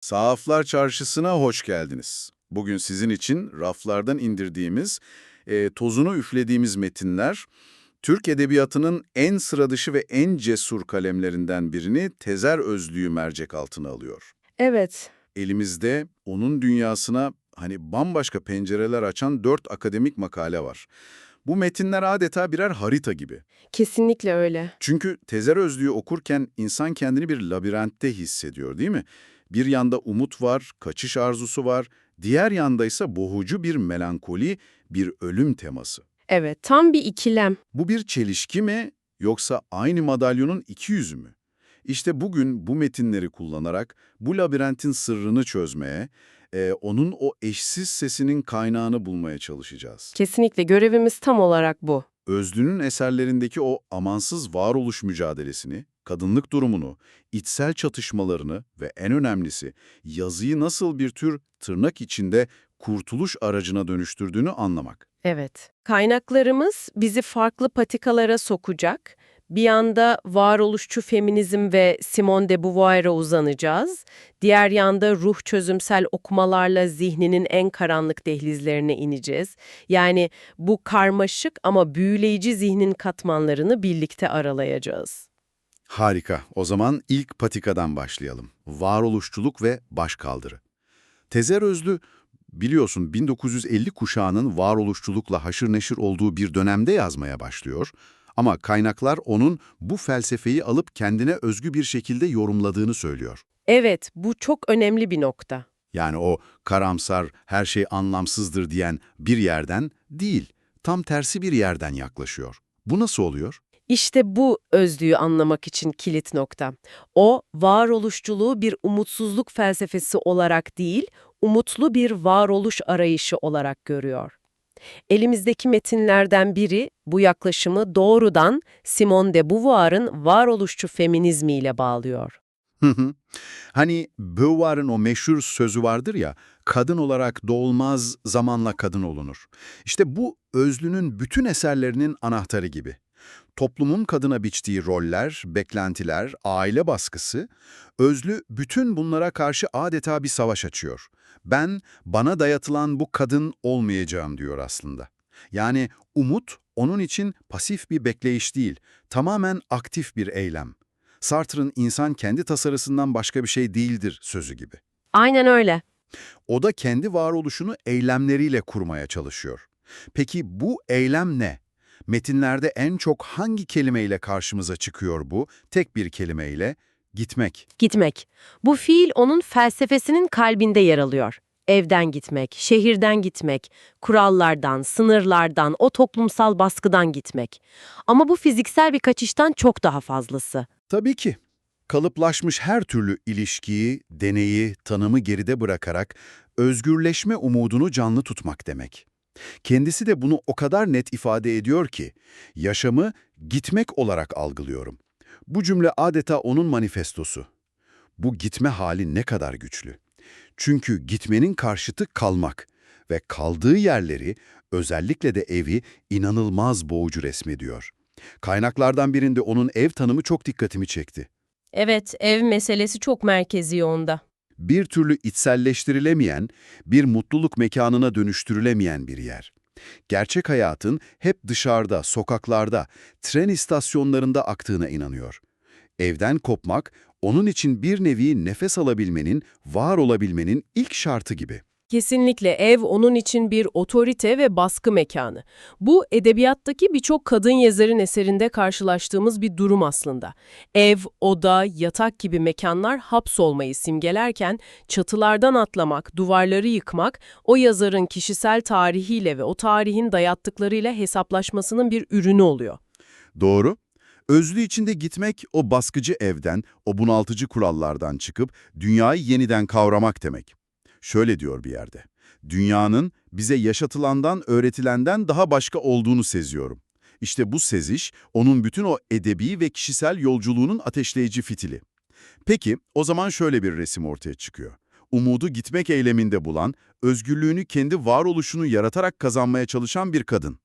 Sahaflar Çarşısı'na hoş geldiniz. Bugün sizin için raflardan indirdiğimiz, e, tozunu üflediğimiz metinler, Türk Edebiyatı'nın en sıradışı ve en cesur kalemlerinden birini Tezer Özlüğü mercek altına alıyor. Evet, Elimizde onun dünyasına hani bambaşka pencereler açan dört akademik makale var. Bu metinler adeta birer harita gibi. kesinlikle öyle. Çünkü Tezer Özlüğü okurken insan kendini bir labirentte hissediyor değil mi? Bir yanda umut var, kaçış arzusu var, diğer yanda ise boğucu bir melankoli, bir ölüm teması. Evet, tam bir ikilem. Bu bir çelişki mi yoksa aynı madalyonun iki yüzü mü? İşte bugün bu metinleri kullanarak bu labirentin sırrını çözmeye, e, onun o eşsiz sesinin kaynağını bulmaya çalışacağız. Kesinlikle görevimiz tam olarak bu. Özlü'nün eserlerindeki o amansız varoluş mücadelesini, kadınlık durumunu, içsel çatışmalarını ve en önemlisi yazıyı nasıl bir tür tırnak içinde kurtuluş aracına dönüştürdüğünü anlamak. Evet. Kaynaklarımız bizi farklı patikalara sokacak. Bir yanda varoluşçu feminizm ve Simone de Beauvoir'a uzanacağız. Diğer yanda ruh çözümsel okumalarla zihninin en karanlık dehlizlerine ineceğiz. Yani bu karmaşık ama büyüleyici zihnin katmanlarını birlikte aralayacağız. Harika. O zaman ilk patikadan başlayalım. Varoluşçuluk ve başkaldırı. Tezer Özlü, biliyorsun 1950 kuşağının varoluşçulukla haşır neşir olduğu bir dönemde yazmaya başlıyor. Ama kaynaklar onun bu felsefeyi alıp kendine özgü bir şekilde yorumladığını söylüyor. Evet, bu çok önemli bir nokta. Yani o karamsar, her şey anlamsızdır diyen bir yerden değil, tam tersi bir yerden yaklaşıyor. Bu nasıl oluyor? İşte bu özlüğü anlamak için kilit nokta. O, varoluşçuluğu bir umutsuzluk felsefesi olarak değil, umutlu bir varoluş arayışı olarak görüyor. Elimizdeki metinlerden biri bu yaklaşımı doğrudan Simone de Beauvoir'ın varoluşçu feminizmiyle bağlıyor. Hani Beauvoir'ın o meşhur sözü vardır ya, kadın olarak doğulmaz, zamanla kadın olunur. İşte bu özlünün bütün eserlerinin anahtarı gibi. Toplumun kadına biçtiği roller, beklentiler, aile baskısı, özlü bütün bunlara karşı adeta bir savaş açıyor. Ben, bana dayatılan bu kadın olmayacağım diyor aslında. Yani umut, onun için pasif bir bekleyiş değil, tamamen aktif bir eylem. Sartre'ın insan kendi tasarısından başka bir şey değildir sözü gibi. Aynen öyle. O da kendi varoluşunu eylemleriyle kurmaya çalışıyor. Peki bu eylem ne? Metinlerde en çok hangi kelimeyle karşımıza çıkıyor bu? Tek bir kelimeyle, gitmek. Gitmek. Bu fiil onun felsefesinin kalbinde yer alıyor. Evden gitmek, şehirden gitmek, kurallardan, sınırlardan, o toplumsal baskıdan gitmek. Ama bu fiziksel bir kaçıştan çok daha fazlası. Tabii ki. Kalıplaşmış her türlü ilişkiyi, deneyi, tanımı geride bırakarak özgürleşme umudunu canlı tutmak demek. Kendisi de bunu o kadar net ifade ediyor ki, yaşamı gitmek olarak algılıyorum. Bu cümle adeta onun manifestosu. Bu gitme hali ne kadar güçlü. Çünkü gitmenin karşıtı kalmak ve kaldığı yerleri, özellikle de evi inanılmaz boğucu resmediyor. Kaynaklardan birinde onun ev tanımı çok dikkatimi çekti. Evet, ev meselesi çok merkezi onda. Bir türlü içselleştirilemeyen, bir mutluluk mekanına dönüştürülemeyen bir yer. Gerçek hayatın hep dışarıda, sokaklarda, tren istasyonlarında aktığına inanıyor. Evden kopmak, onun için bir nevi nefes alabilmenin, var olabilmenin ilk şartı gibi. Kesinlikle ev onun için bir otorite ve baskı mekanı. Bu edebiyattaki birçok kadın yazarın eserinde karşılaştığımız bir durum aslında. Ev, oda, yatak gibi mekanlar hapsolmayı simgelerken çatılardan atlamak, duvarları yıkmak o yazarın kişisel tarihiyle ve o tarihin dayattıklarıyla hesaplaşmasının bir ürünü oluyor. Doğru. Özlü içinde gitmek o baskıcı evden, o bunaltıcı kurallardan çıkıp dünyayı yeniden kavramak demek. Şöyle diyor bir yerde. Dünyanın bize yaşatılandan, öğretilenden daha başka olduğunu seziyorum. İşte bu seziş, onun bütün o edebi ve kişisel yolculuğunun ateşleyici fitili. Peki, o zaman şöyle bir resim ortaya çıkıyor. Umudu gitmek eyleminde bulan, özgürlüğünü kendi varoluşunu yaratarak kazanmaya çalışan bir kadın.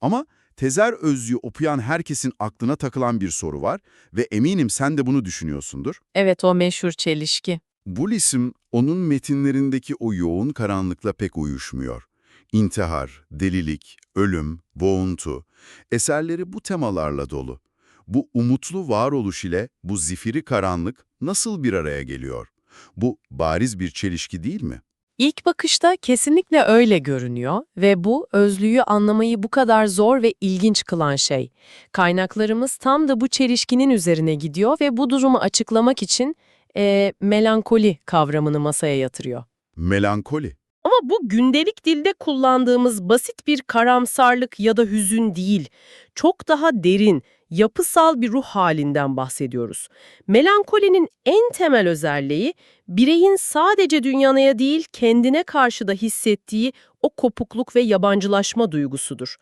Ama Tezer Özlüğü okuyan herkesin aklına takılan bir soru var ve eminim sen de bunu düşünüyorsundur. Evet o meşhur çelişki. Bu isim onun metinlerindeki o yoğun karanlıkla pek uyuşmuyor. İntihar, delilik, ölüm, boğuntu, eserleri bu temalarla dolu. Bu umutlu varoluş ile bu zifiri karanlık nasıl bir araya geliyor? Bu bariz bir çelişki değil mi? İlk bakışta kesinlikle öyle görünüyor ve bu özlüğü anlamayı bu kadar zor ve ilginç kılan şey. Kaynaklarımız tam da bu çelişkinin üzerine gidiyor ve bu durumu açıklamak için eee, melankoli kavramını masaya yatırıyor. Melankoli. Ama bu gündelik dilde kullandığımız basit bir karamsarlık ya da hüzün değil. Çok daha derin, yapısal bir ruh halinden bahsediyoruz. Melankolinin en temel özelliği bireyin sadece dünyaya değil kendine karşı da hissettiği o kopukluk ve yabancılaşma duygusudur.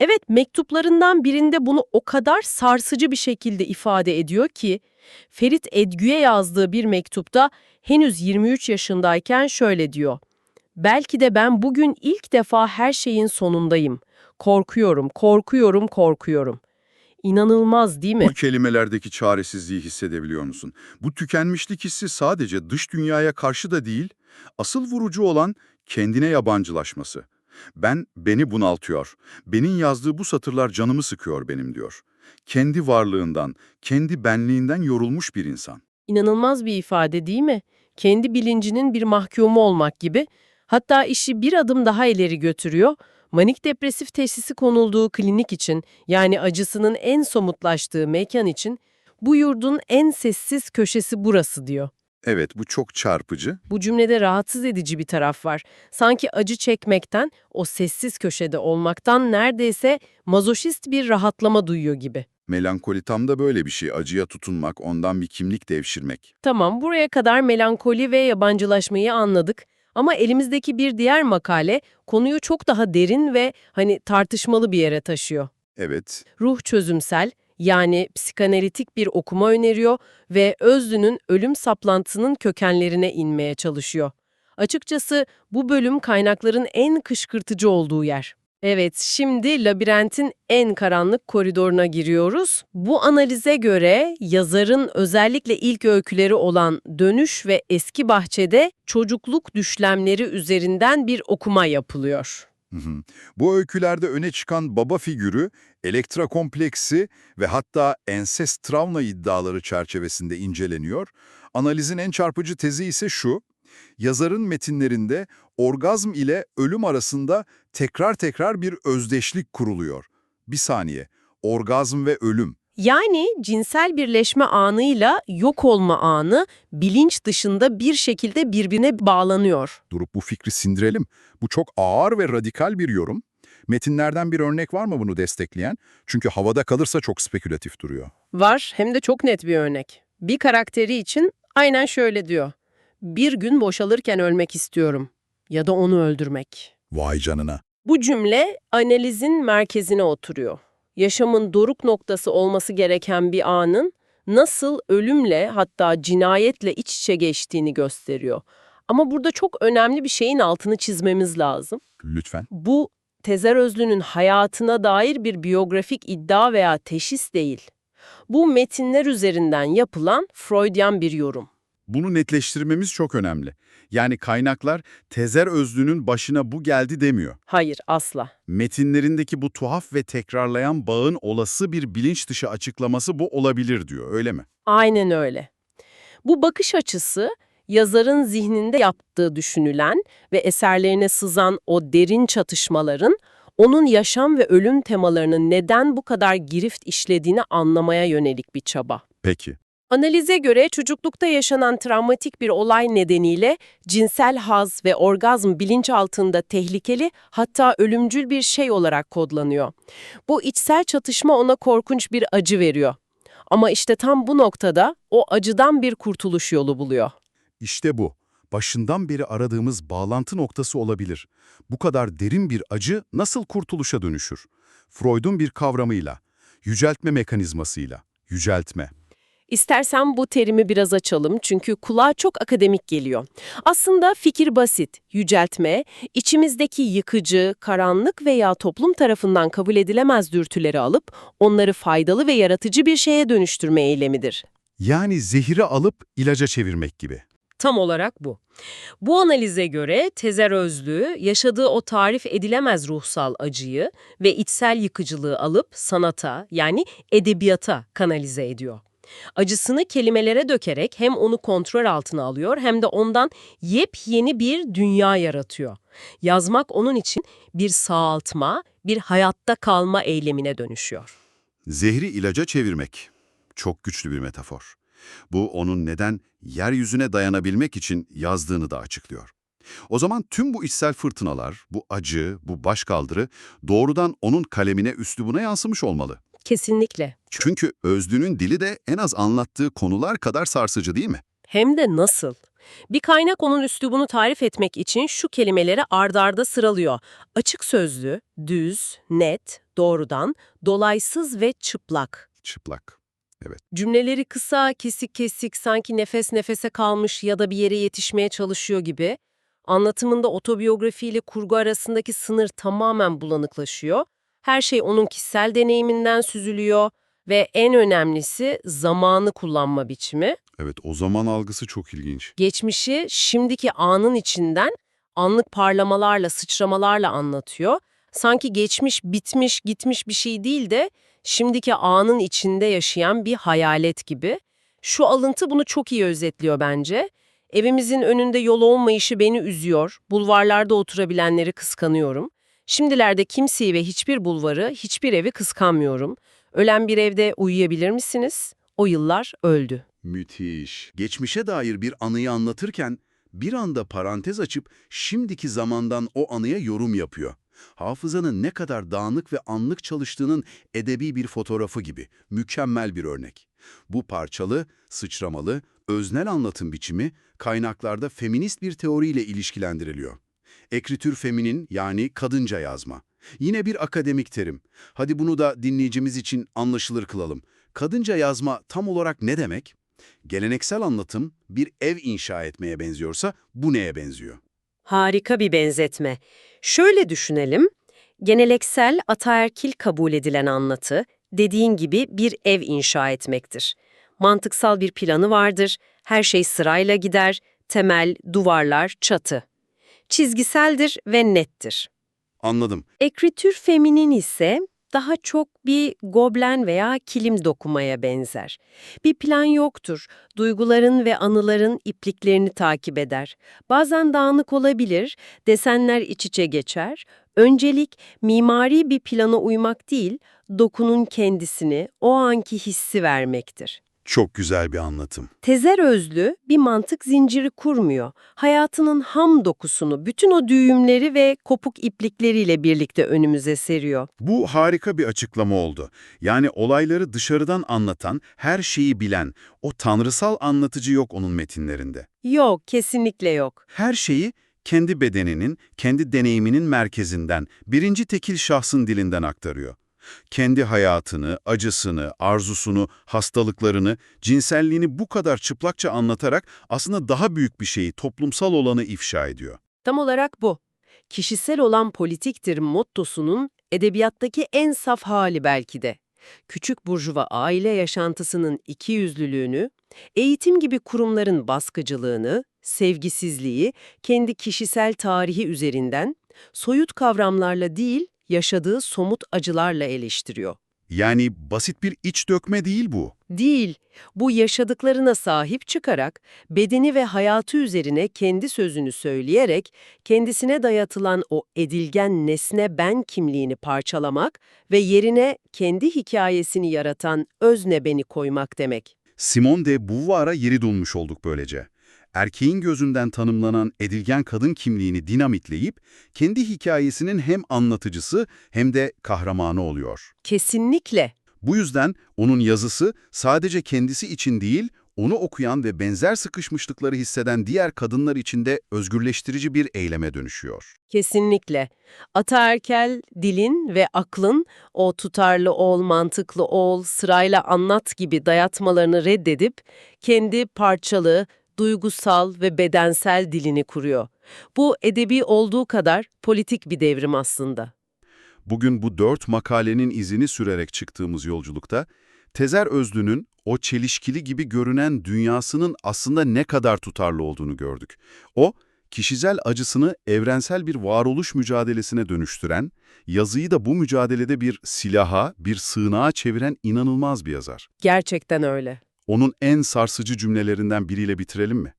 Evet mektuplarından birinde bunu o kadar sarsıcı bir şekilde ifade ediyor ki Ferit Edgü'ye yazdığı bir mektupta henüz 23 yaşındayken şöyle diyor. Belki de ben bugün ilk defa her şeyin sonundayım. Korkuyorum, korkuyorum, korkuyorum. İnanılmaz değil mi? Bu kelimelerdeki çaresizliği hissedebiliyor musun? Bu tükenmişlik hissi sadece dış dünyaya karşı da değil, asıl vurucu olan kendine yabancılaşması. Ben beni bunaltıyor. Benim yazdığı bu satırlar canımı sıkıyor benim diyor. Kendi varlığından, kendi benliğinden yorulmuş bir insan. İnanılmaz bir ifade değil mi? Kendi bilincinin bir mahkumu olmak gibi. Hatta işi bir adım daha ileri götürüyor. Manik depresif teşhisi konulduğu klinik için yani acısının en somutlaştığı mekan için bu yurdun en sessiz köşesi burası diyor. Evet, bu çok çarpıcı. Bu cümlede rahatsız edici bir taraf var. Sanki acı çekmekten, o sessiz köşede olmaktan neredeyse mazoşist bir rahatlama duyuyor gibi. Melankoli tam da böyle bir şey. Acıya tutunmak, ondan bir kimlik devşirmek. Tamam, buraya kadar melankoli ve yabancılaşmayı anladık. Ama elimizdeki bir diğer makale konuyu çok daha derin ve hani tartışmalı bir yere taşıyor. Evet, Ruh çözümsel, yani psikanalitik bir okuma öneriyor ve Özlü'nün ölüm saplantısının kökenlerine inmeye çalışıyor. Açıkçası bu bölüm kaynakların en kışkırtıcı olduğu yer. Evet, şimdi labirentin en karanlık koridoruna giriyoruz. Bu analize göre yazarın özellikle ilk öyküleri olan Dönüş ve Eski Bahçe'de çocukluk düşlemleri üzerinden bir okuma yapılıyor. Bu öykülerde öne çıkan baba figürü, elektra kompleksi ve hatta ensest travma iddiaları çerçevesinde inceleniyor. Analizin en çarpıcı tezi ise şu, yazarın metinlerinde orgazm ile ölüm arasında tekrar tekrar bir özdeşlik kuruluyor. Bir saniye, orgazm ve ölüm. Yani cinsel birleşme anıyla yok olma anı bilinç dışında bir şekilde birbirine bağlanıyor. Durup bu fikri sindirelim. Bu çok ağır ve radikal bir yorum. Metinlerden bir örnek var mı bunu destekleyen? Çünkü havada kalırsa çok spekülatif duruyor. Var hem de çok net bir örnek. Bir karakteri için aynen şöyle diyor. Bir gün boşalırken ölmek istiyorum ya da onu öldürmek. Vay canına. Bu cümle analizin merkezine oturuyor. Yaşamın doruk noktası olması gereken bir anın nasıl ölümle hatta cinayetle iç içe geçtiğini gösteriyor. Ama burada çok önemli bir şeyin altını çizmemiz lazım. Lütfen. Bu Tezer Özlü'nün hayatına dair bir biyografik iddia veya teşhis değil. Bu metinler üzerinden yapılan Freudian bir yorum. Bunu netleştirmemiz çok önemli. Yani kaynaklar Tezer Özlü'nün başına bu geldi demiyor. Hayır, asla. Metinlerindeki bu tuhaf ve tekrarlayan bağın olası bir bilinç dışı açıklaması bu olabilir diyor, öyle mi? Aynen öyle. Bu bakış açısı yazarın zihninde yaptığı düşünülen ve eserlerine sızan o derin çatışmaların onun yaşam ve ölüm temalarının neden bu kadar girift işlediğini anlamaya yönelik bir çaba. Peki. Analize göre çocuklukta yaşanan travmatik bir olay nedeniyle cinsel haz ve orgazm bilinçaltında tehlikeli hatta ölümcül bir şey olarak kodlanıyor. Bu içsel çatışma ona korkunç bir acı veriyor. Ama işte tam bu noktada o acıdan bir kurtuluş yolu buluyor. İşte bu. Başından beri aradığımız bağlantı noktası olabilir. Bu kadar derin bir acı nasıl kurtuluşa dönüşür? Freud'un bir kavramıyla, yüceltme mekanizmasıyla, yüceltme. İstersen bu terimi biraz açalım çünkü kulağa çok akademik geliyor. Aslında fikir basit, yüceltme, içimizdeki yıkıcı, karanlık veya toplum tarafından kabul edilemez dürtüleri alıp onları faydalı ve yaratıcı bir şeye dönüştürme eylemidir. Yani zehiri alıp ilaca çevirmek gibi. Tam olarak bu. Bu analize göre Tezer Özlü yaşadığı o tarif edilemez ruhsal acıyı ve içsel yıkıcılığı alıp sanata yani edebiyata kanalize ediyor. Acısını kelimelere dökerek hem onu kontrol altına alıyor hem de ondan yepyeni bir dünya yaratıyor. Yazmak onun için bir sağaltma, bir hayatta kalma eylemine dönüşüyor. Zehri ilaca çevirmek. Çok güçlü bir metafor. Bu onun neden yeryüzüne dayanabilmek için yazdığını da açıklıyor. O zaman tüm bu içsel fırtınalar, bu acı, bu başkaldırı doğrudan onun kalemine, üslubuna yansımış olmalı. Kesinlikle. Çünkü Özlü'nün dili de en az anlattığı konular kadar sarsıcı değil mi? Hem de nasıl? Bir kaynak onun üslubunu tarif etmek için şu kelimeleri ardarda sıralıyor. Açık sözlü, düz, net, doğrudan, dolaysız ve çıplak. Çıplak. Cümleleri kısa, kesik kesik, sanki nefes nefese kalmış ya da bir yere yetişmeye çalışıyor gibi. Anlatımında otobiyografiyle kurgu arasındaki sınır tamamen bulanıklaşıyor. Her şey onun kişisel deneyiminden süzülüyor ve en önemlisi zamanı kullanma biçimi. Evet, o zaman algısı çok ilginç. Geçmişi şimdiki anın içinden anlık parlamalarla, sıçramalarla anlatıyor. Sanki geçmiş, bitmiş, gitmiş bir şey değil de şimdiki anın içinde yaşayan bir hayalet gibi. Şu alıntı bunu çok iyi özetliyor bence. Evimizin önünde yol olmayışı beni üzüyor. Bulvarlarda oturabilenleri kıskanıyorum. Şimdilerde kimseyi ve hiçbir bulvarı, hiçbir evi kıskanmıyorum. Ölen bir evde uyuyabilir misiniz? O yıllar öldü. Müthiş. Geçmişe dair bir anıyı anlatırken bir anda parantez açıp şimdiki zamandan o anıya yorum yapıyor. Hafızanın ne kadar dağınık ve anlık çalıştığının edebi bir fotoğrafı gibi. Mükemmel bir örnek. Bu parçalı, sıçramalı, öznel anlatım biçimi kaynaklarda feminist bir teoriyle ilişkilendiriliyor. Ekritür feminin yani kadınca yazma. Yine bir akademik terim. Hadi bunu da dinleyicimiz için anlaşılır kılalım. Kadınca yazma tam olarak ne demek? Geleneksel anlatım bir ev inşa etmeye benziyorsa bu neye benziyor? Harika bir benzetme. Şöyle düşünelim. Geneleksel ataerkil kabul edilen anlatı, dediğin gibi bir ev inşa etmektir. Mantıksal bir planı vardır, her şey sırayla gider, temel, duvarlar, çatı. Çizgiseldir ve nettir. Anladım. Ekritür feminin ise daha çok bir goblen veya kilim dokumaya benzer. Bir plan yoktur. Duyguların ve anıların ipliklerini takip eder. Bazen dağınık olabilir, desenler iç içe geçer. Öncelik mimari bir plana uymak değil, dokunun kendisini, o anki hissi vermektir. Çok güzel bir anlatım. Tezer özlü bir mantık zinciri kurmuyor. Hayatının ham dokusunu, bütün o düğümleri ve kopuk iplikleriyle birlikte önümüze seriyor. Bu harika bir açıklama oldu. Yani olayları dışarıdan anlatan, her şeyi bilen, o tanrısal anlatıcı yok onun metinlerinde. Yok, kesinlikle yok. Her şeyi kendi bedeninin, kendi deneyiminin merkezinden, birinci tekil şahsın dilinden aktarıyor. Kendi hayatını, acısını, arzusunu, hastalıklarını, cinselliğini bu kadar çıplakça anlatarak aslında daha büyük bir şeyi, toplumsal olanı ifşa ediyor. Tam olarak bu. Kişisel olan politiktir mottosunun edebiyattaki en saf hali belki de. Küçük burjuva aile yaşantısının ikiyüzlülüğünü, eğitim gibi kurumların baskıcılığını, sevgisizliği, kendi kişisel tarihi üzerinden, soyut kavramlarla değil, yaşadığı somut acılarla eleştiriyor. Yani basit bir iç dökme değil bu. Değil, bu yaşadıklarına sahip çıkarak, bedeni ve hayatı üzerine kendi sözünü söyleyerek, kendisine dayatılan o edilgen nesne ben kimliğini parçalamak ve yerine kendi hikayesini yaratan özne beni koymak demek. Simone de Beauvoir'a yeri dolmuş olduk böylece. Erkeğin gözünden tanımlanan edilgen kadın kimliğini dinamitleyip, kendi hikayesinin hem anlatıcısı hem de kahramanı oluyor. Kesinlikle. Bu yüzden onun yazısı sadece kendisi için değil, onu okuyan ve benzer sıkışmışlıkları hisseden diğer kadınlar için de özgürleştirici bir eyleme dönüşüyor. Kesinlikle. Ataerkel dilin ve aklın o tutarlı ol, mantıklı ol, sırayla anlat gibi dayatmalarını reddedip kendi parçalı, duygusal ve bedensel dilini kuruyor. Bu edebi olduğu kadar politik bir devrim aslında. Bugün bu dört makalenin izini sürerek çıktığımız yolculukta, Tezer Özlü'nün o çelişkili gibi görünen dünyasının aslında ne kadar tutarlı olduğunu gördük. O, kişisel acısını evrensel bir varoluş mücadelesine dönüştüren, yazıyı da bu mücadelede bir silaha, bir sığınağa çeviren inanılmaz bir yazar. Gerçekten öyle. Onun en sarsıcı cümlelerinden biriyle bitirelim mi?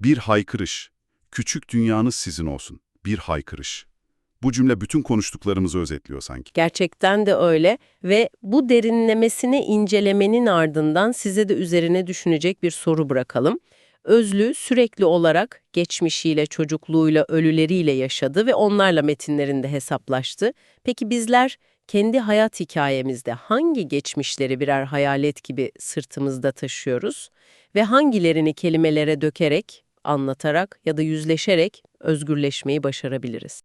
Bir haykırış, küçük dünyanız sizin olsun, bir haykırış. Bu cümle bütün konuştuklarımızı özetliyor sanki. Gerçekten de öyle ve bu derinlemesine incelemenin ardından size de üzerine düşünecek bir soru bırakalım. Özlü sürekli olarak geçmişiyle, çocukluğuyla, ölüleriyle yaşadı ve onlarla metinlerinde hesaplaştı. Peki bizler kendi hayat hikayemizde hangi geçmişleri birer hayalet gibi sırtımızda taşıyoruz ve hangilerini kelimelere dökerek, anlatarak ya da yüzleşerek özgürleşmeyi başarabiliriz?